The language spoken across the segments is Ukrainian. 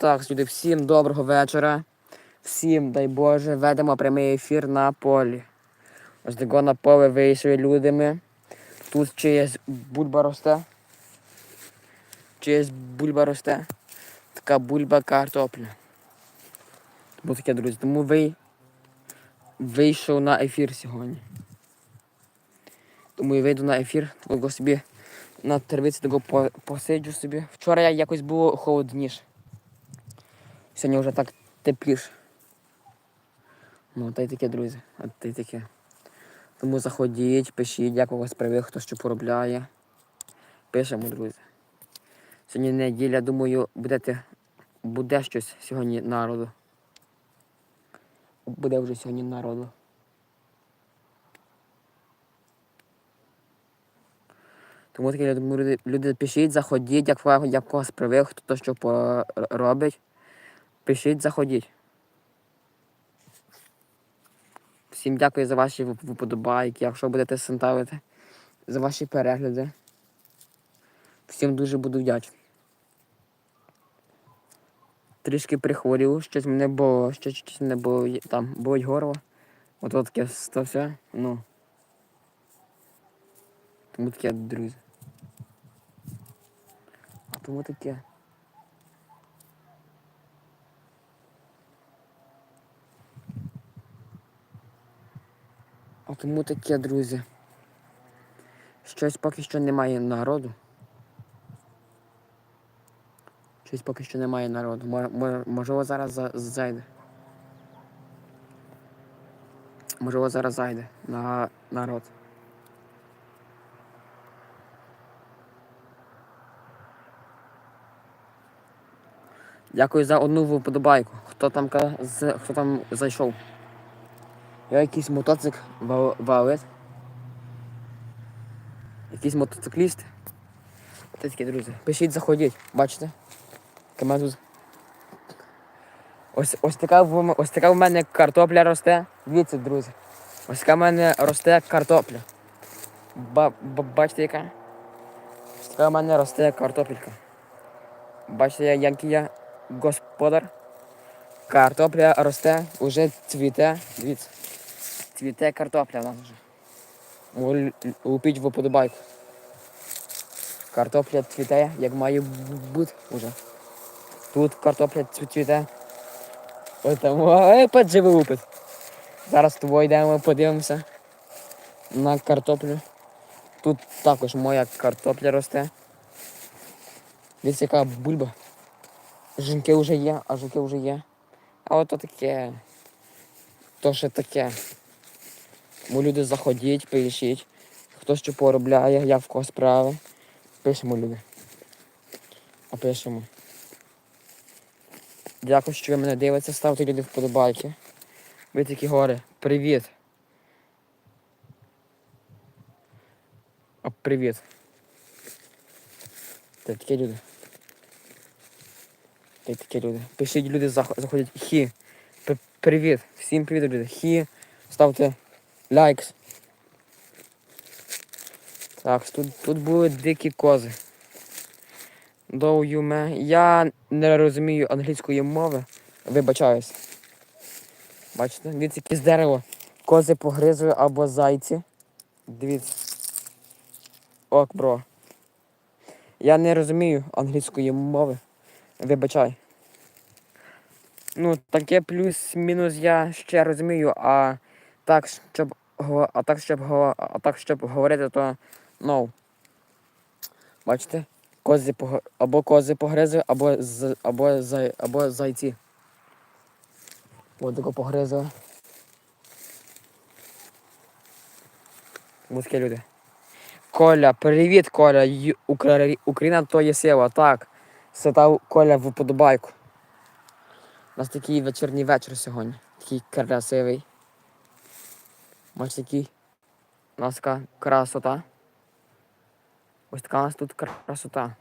Так, люди, всім доброго вечора. Всім, дай Боже, ведемо прямий ефір на полі. Ось тако на поле вийшли людьми. Тут чиясь бульба росте. Чиясь бульба росте. Така бульба картопля. Тому таке, друзі. Тому ви вийшов на ефір сьогодні. Тому я вийду на ефір, того собі на травиці того по- посиджу собі. Вчора я якось було холодніше. Сьогодні вже так тепліше. Ну, та й таке, друзі. А та й таке. Тому заходіть, пишіть, як у вас привик, хто що поробляє. Пишемо, друзі. Сьогодні неділя, думаю, будете, буде щось сьогодні народу. Буде вже сьогодні народу. Тому таке, я думаю, люди, люди пишіть, заходіть, як, як вас привик, хто то що по- робить. Пишіть, заходіть. Всім дякую за ваші вподобайки, якщо будете ставити, за ваші перегляди. Всім дуже буду вдячний. Трішки прихворів, щось мене було, щось, щось мене було там, болить горло. От от таке все. Ну. Тому таке, друзі. А тому таке. А тому таке, друзі. Щось поки що немає народу. Щось поки що немає народу. Мо- мо- Можливо, зараз за- зайде. Можливо, зараз зайде на народ. Дякую за одну вподобайку. Хто там хто там зайшов? Я якийсь мотоцикл ва- валить. Якийсь мотоцикліст. Такі, друзі. Пишіть, заходіть, бачите? Камазуз. Ось, ось, така в, ось така в мене картопля росте. Дивіться, друзі. Ось така в мене росте картопля. Ба, ба- бачите яка? Ось така в мене росте картопелька. Бачите, який я господар. Картопля росте, уже цвіте. Дивіться. Цвіте картопля в нас вже. Л- Лупіть в уподобайку. Картопля цвіте, як має бути вже. Тут картопля цві- цвіте. Ось там, ой, подживи лупить. Зараз з йдемо, подивимося на картоплю. Тут також моя картопля росте. Дивіться, яка бульба. Жінки вже є, а жінки вже є. А ото таке. То ще таке. Тому люди заходіть, пишіть. Хто що поробляє, як в кого справи. Пишемо люди. А пишемо. Дякую, що ви мене дивитеся, ставте люди вподобайки. Ви такі гори. Привіт. А привіт. Та такі люди. Та такі люди. Пишіть люди, зах- заходять. Хі. Привіт. Всім привіт, люди. Хі. Ставте лайкс. Так, тут, тут були дикі кози. Доуюме. Я не розумію англійської мови. Вибачаюсь. Бачите? Дивіться, якесь дерево. Кози погризли або зайці. Дивіться. Ок, бро. Я не розумію англійської мови. Вибачай. Ну, таке плюс-мінус я ще розумію, а так, щоб а так, щоб а так, щоб говорити, то no. Бачите? Кози пог... або кози погризли, або з... або, зай... або зайці. Ось тако погризли. Ось люди. Коля, привіт, Коля. Україна то є сила. Так. Святав Коля в уподобайку. У нас такий вечірній вечір сьогодні. Такий красивий. Бачите, який у нас така красота. Ось така у нас тут красота.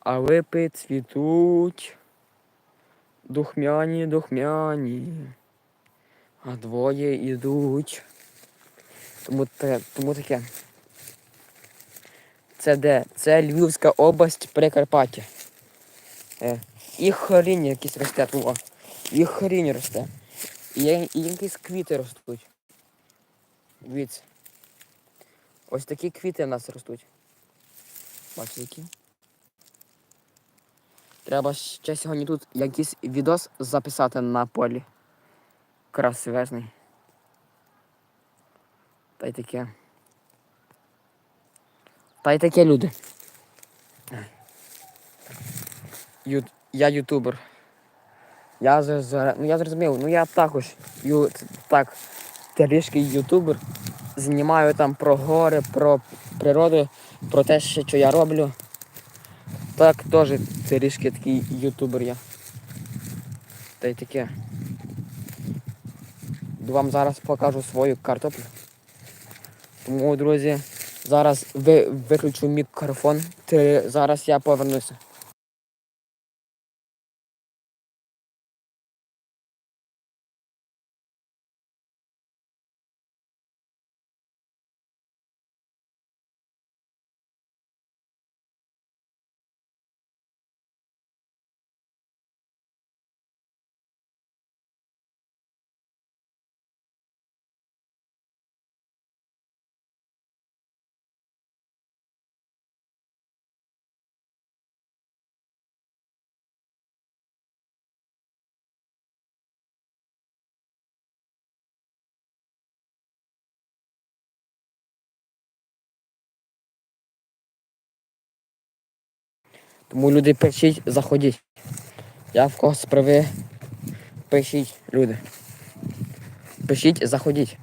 А липи цвітуть. Духмяні, духмяні. А двоє йдуть. Тому, те, тому таке. Це де? Це Львівська область Прикарпаття. Е, і хорінь якісь росте тут. І хорінь росте. І, якісь квіти ростуть. Дивіться. Ось такі квіти в нас ростуть. Бачите які? Треба ще сьогодні тут якийсь відос записати на полі. Красивезний. Та й таке. Та й таке люди. Ю... Я ютубер. Я, ну, я зрозумів, ну я також ю... так, трішки ютубер. Знімаю там про гори, про природу, про те, що я роблю. Так, теж трішки такий ютубер я. Та й таке. Вам зараз покажу свою картоплю. Тому, друзі, зараз ви, виключу мікрофон. Зараз я повернуся. Тому люди пишіть, заходіть. Я в когось справи. Пишіть, люди. Пишіть, заходіть.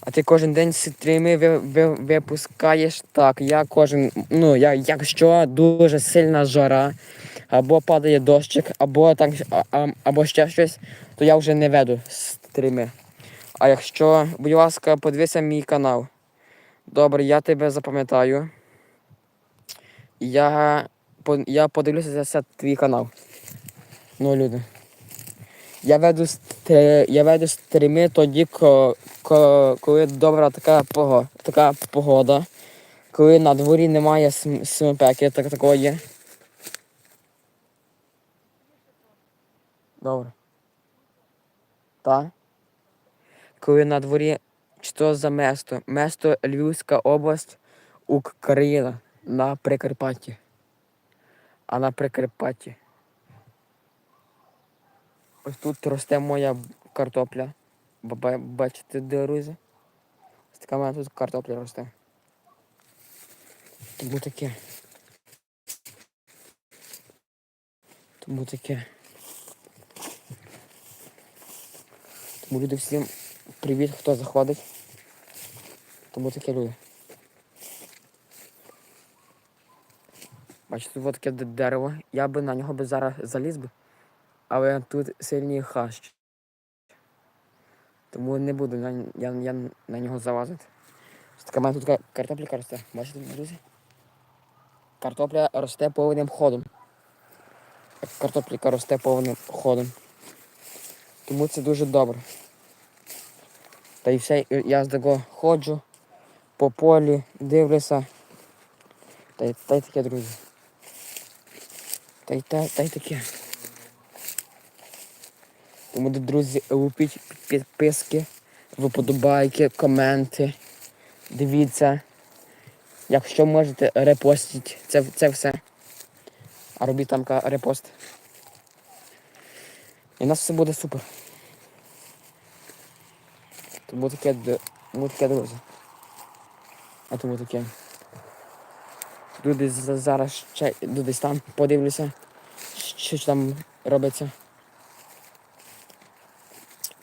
А ти кожен день стріми ви, ви, випускаєш так. Я кожен, ну, я, якщо дуже сильна жара, або падає дощик, або так, а- або ще щось, то я вже не веду стріми. А якщо, будь ласка, подивися мій канал. Добре, я тебе запам'ятаю. Я, я подивлюся за твій канал. Ну, люди. Я веду, стри- я веду стріми тоді, ко, ко, коли добра така погода, така погода, коли на дворі немає смепеки, так такого є. Добре. Так? Коли на дворі що за место? Место Львівська область, Україна на Прикарпатті. А на Прикарпатті. Ось тут росте моя картопля. Ба- Бачите, друзі? Ось така мене тут картопля росте. Тому таке. Тому таке. Тому люди всім привіт, хто заходить. Тому таке люди. Бачите, тут таке дерево. Я би на нього би зараз заліз би. Але тут сильний хащ. Тому не буду на, я, я на нього залазити. Така мене тут картопля росте. Бачите, друзі? Картопля росте повним ходом. Картопля росте повним ходом. Тому це дуже добре. Та й все, я з того ходжу по полі, дивлюся. Та й таке, друзі. Та й, та, та й таке. Тому, друзі, лупіть підписки, виподобайки, коменти. Дивіться. Якщо можете, репостіть. Це, це все. А робіть там репост. І у нас все буде супер. Тому таке, тому таке друзі. А тому таке. Люди зараз ще десь там подивлюся, що там робиться.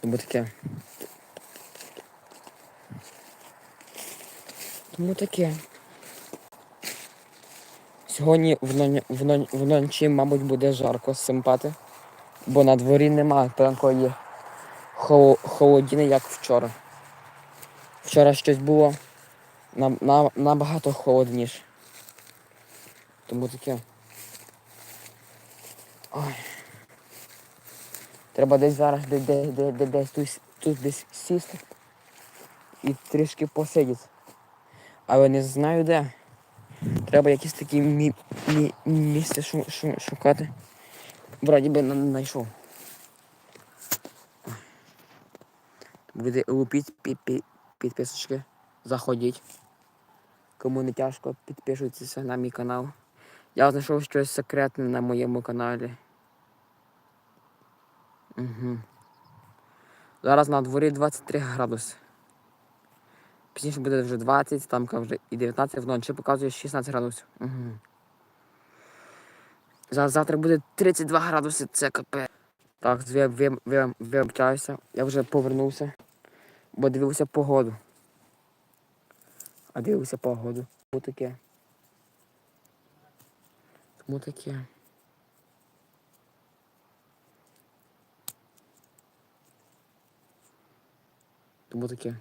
Тому таке. Тому таке. Сьогодні вночі, мабуть, буде жарко симпати, бо на дворі немає такої хо- холодини, як вчора. Вчора щось було на, на, набагато холодніше. Тому таке. Ой. Треба десь зараз де, де, де, де, десь тут, тут десь сісти і трішки посидіти. Але не знаю де. Треба якісь такі мі, мі, місця шу, шу, шукати. Вроді би знайшов. Буде лупіть пі, пі, підписочки. Заходіть. Кому не тяжко, підписуйтеся на мій канал. Я знайшов щось секретне на моєму каналі. Угу. Зараз на дворі 23 градуси. Пізніше буде вже 20, там вже і 19, вночі показує 16 градусів. Угу. Завтра буде 32 градуси, це капець. Так, ви, ви, ви, вибачаюся. Я вже повернувся, бо дивився погоду. А дивився погоду. Тому таке. Тому таке. Тому таке.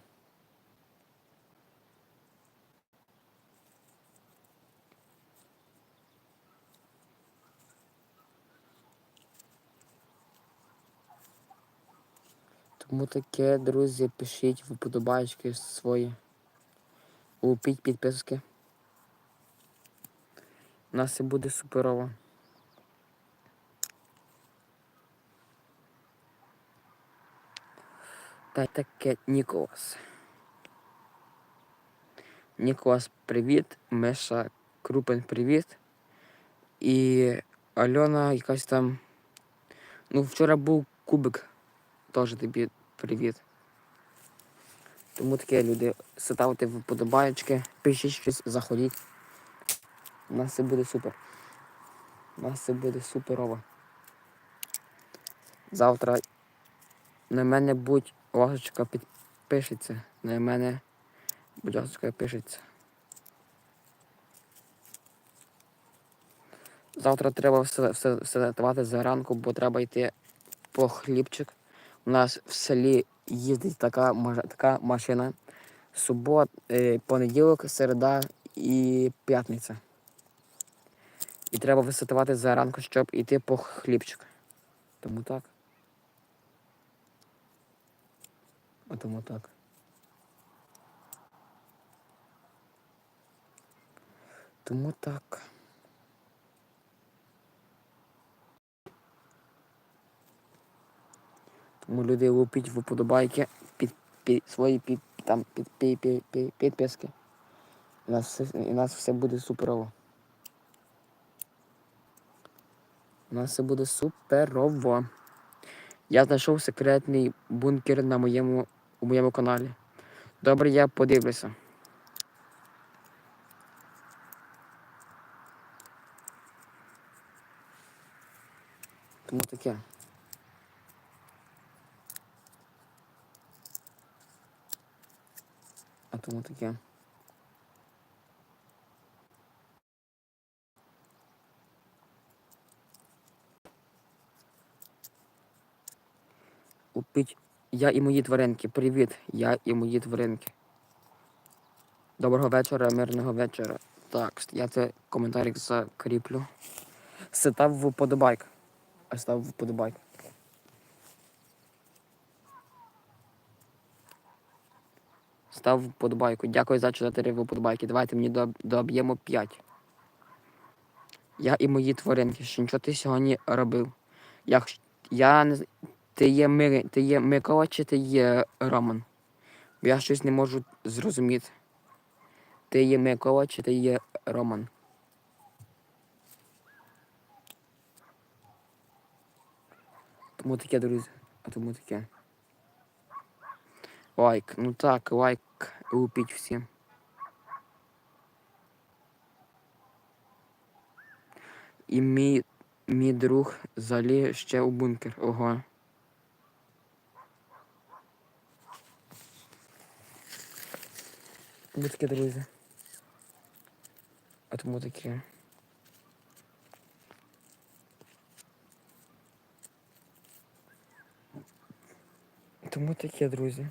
Тому таке, друзі, пишіть вподобайки свої. Лупіть підписки. У нас все буде суперово. Та таке Ніколас. Ніколас, привіт. Миша Крупен, привіт. І Альона якась там. Ну, вчора був кубик. Теж тобі привіт. Тому таке люди. Ставте вподобаєчки, пишіть щось, заходіть. У нас все буде супер. У нас все буде суперово. Завтра на мене будь ласочка підпишеться. На мене будь ласочка пишеться. Завтра треба все, все, все давати заранку, бо треба йти по хлібчик. У нас в селі їздить така, така машина. Субот, е, понеділок, середа і п'ятниця. І треба висотувати заранку, щоб йти по хлібчик. Тому так. А тому так. Тому так. Тому люди лупіть в уподобайки під, під свої під, там, під, під, під, під, підписки. І нас, і нас все буде суперово. У нас все буде суперово. Я знайшов секретний бункер на моєму, у моєму каналі. Добре, я подивлюся. Тому таке. А тому таке. Упіть. Я і мої тваринки. Привіт. Я і мої тваринки. Доброго вечора, мирного вечора. Так, я це коментарик закріплю. Став вподобайк. А став вподобайк. Став вподобайку. Дякую за 4 вподобайки. Давайте мені доб'ємо 5. Я і мої тваринки. Що нічого ти сьогодні робив? Я, я не Ти є, Ми... ти є Микола чи ти є Роман? Бо я щось не можу зрозуміти. Ти є Микола чи ти є Роман? Тому таке, друзі. А тому таке. Лайк. Ну так, лайк лупіть всі. І мій, мій друг залі ще у бункер. Ого. Таке, друзі. А тому таке. Тому таке, друзі.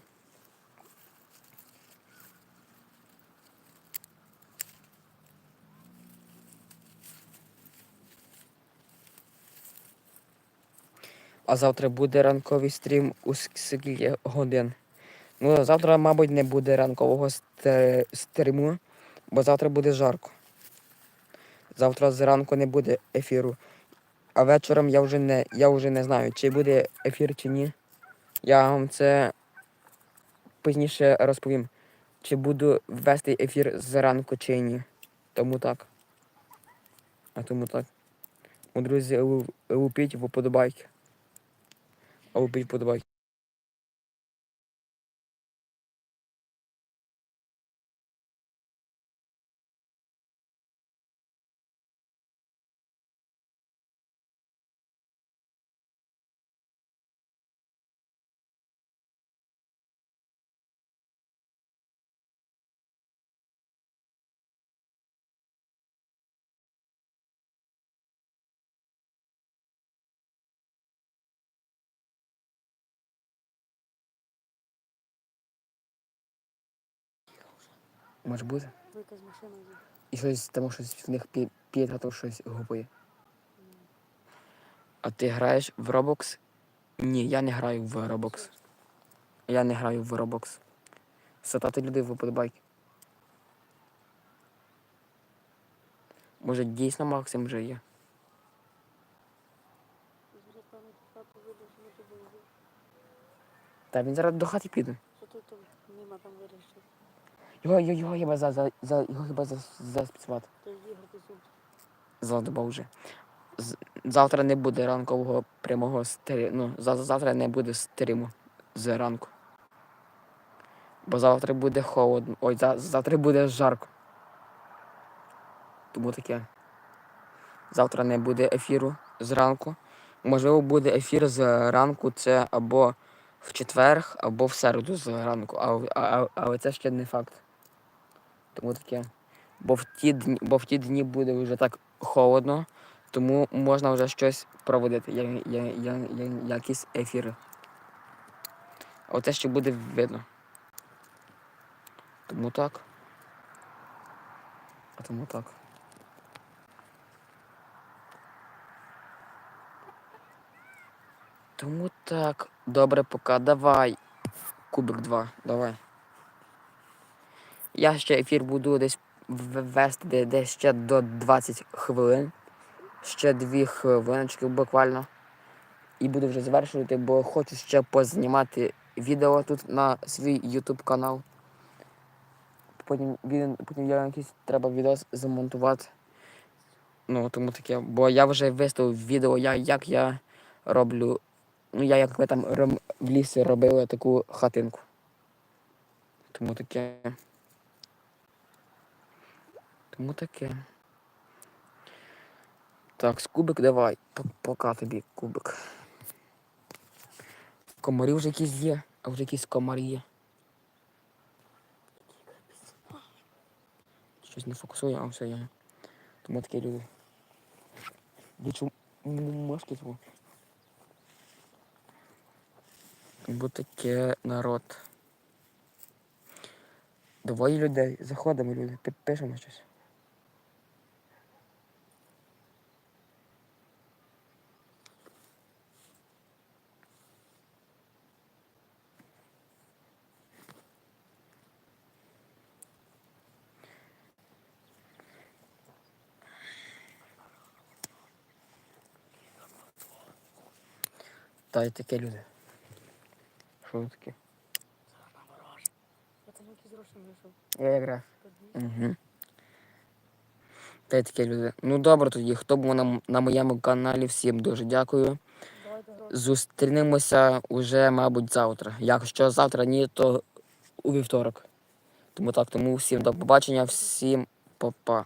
А завтра буде ранковий стрім у ск- скільки годин. Ну, завтра, мабуть, не буде ранкового стріму, бо завтра буде жарко. Завтра зранку не буде ефіру. А вечором я вже не, я вже не знаю, чи буде ефір, чи ні. Я вам це пізніше розповім, чи буду вести ефір зранку, чи ні. Тому так. А тому так. Друзі, лупіть в уподобайки. Лупіть вподобайки. Може бути? Якась машина є. І щось тому щось в них пі- п'є, то щось гупає. А ти граєш в Roblox? Ні, я не граю в Roblox. Я не граю в Roblox. Сатати людей в уподобайки. Може дійсно Максим вже є? Та він зараз до хати піде. Що там нема там вирішив? Його, його, його хіба за, за, за, його хіба за, ти суд. Задоба вже. Завтра не буде ранкового прямого стріму. Ну, за- завтра не буде стріму з ранку. Бо завтра буде холодно. Ой, за- завтра буде жарко. Тому таке. Завтра не буде ефіру зранку. Можливо, буде ефір з ранку, це або в четвер, або в середу з ранку. А, а, а, але це ще не факт. Тому таке. Бо в ті дні, бо в ті дні буде вже так холодно, тому можна вже щось проводити, я, я, я, я, якісь ефіри. Оце ще буде видно. Тому так. А тому так. Тому так. Добре, пока. Давай. Кубик 2, давай. Я ще ефір буду десь вести де- десь ще до 20 хвилин. Ще дві хвилиночки буквально. І буду вже завершувати, бо хочу ще познімати відео тут на свій YouTube канал. Потім, потім я якийсь треба відео замонтувати. Ну, тому таке. Бо я вже виставив відео, я, як я роблю. Ну, я як ми там в лісі робили таку хатинку. Тому таке. Тому таке. Так, кубик давай. Пока тобі кубик. Комарі вже якісь є, а вже якісь комарі є. Щось не фокусує, а все є. Тому такі люди. Бачу мошки твого. Бо таке народ. Двоє людей. Заходимо люди, пи- пишемо щось. Та й таке люди. Що таке? Гроші знайшов. Я якраз. Угу. Та й таке люди. Ну добре тоді, хто був на, на моєму каналі, всім дуже дякую. Зустрінемося уже, мабуть, завтра. Якщо завтра ні, то у вівторок. Тому так, тому всім до побачення, всім па-па.